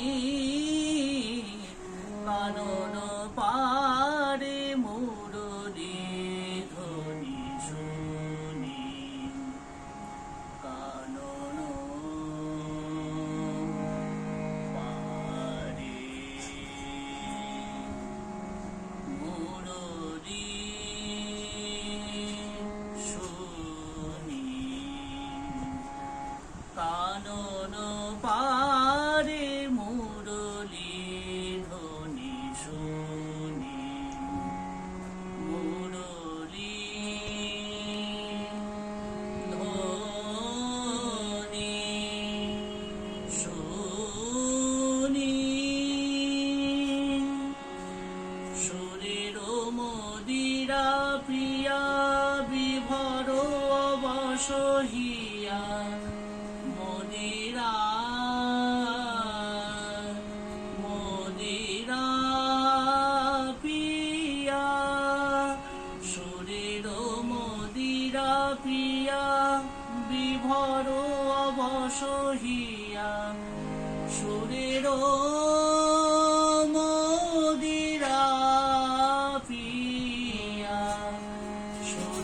ನೀ প্রিয়া বিভর অবসহিয়া মদিরা পিয়া বিভর অবসহিয়া শরীর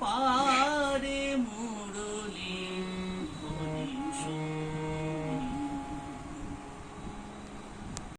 পায়